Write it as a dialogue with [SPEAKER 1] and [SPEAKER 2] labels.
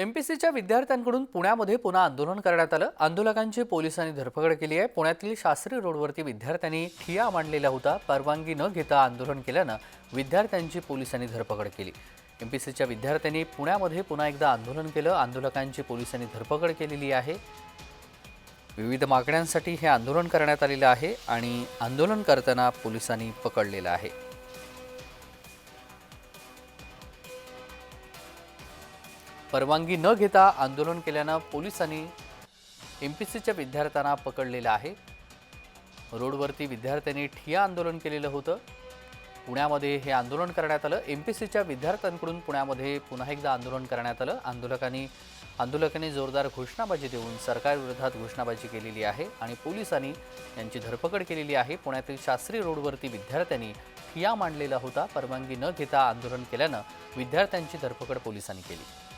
[SPEAKER 1] एमपीसीच्या विद्यार्थ्यांकडून पुण्यामध्ये पुन्हा आंदोलन करण्यात आलं. आंदोलकांची पोलिसांनी धरपकड केली आहे. पुण्यातील शास्त्री रोडवरती विद्यार्थ्यांनी ठिया मांडलेला होता. परवानगी न घेता आंदोलन केल्यानं विद्यार्थ्यांची पोलिसांनी धरपकड केली. एमपीसीच्या विद्यार्थ्यांनी पुण्यामध्ये पुन्हा एकदा आंदोलन केलं. आंदोलकांची पोलिसांनी धरपकड केलेली आहे. विविध मागण्यांसाठी हे आंदोलन करण्यात आलेलं आहे आणि आंदोलन करताना पोलिसांनी पकडलेलं आहे. परवानगी न घेता आंदोलन केल्यानं पोलिसांनी एम पी सीच्या विद्यार्थ्यांना पकडलेलं आहे. रोडवरती विद्यार्थ्यांनी ठिया आंदोलन केलेलं होतं. पुण्यामध्ये हे आंदोलन करण्यात आलं. एम पी सीच्या विद्यार्थ्यांकडून पुण्यामध्ये पुन्हा एकदा आंदोलन करण्यात आलं. आंदोलकांनी आंदोलकांनी जोरदार घोषणाबाजी देऊन सरकारविरोधात घोषणाबाजी केलेली आहे आणि पोलिसांनी यांची धरपकड केलेली आहे. पुण्यातील शास्त्री रोडवरती विद्यार्थ्यांनी ठिया मांडलेला होता. परवानगी न घेता आंदोलन केल्यानं विद्यार्थ्यांची धरपकड पोलिसांनी केली.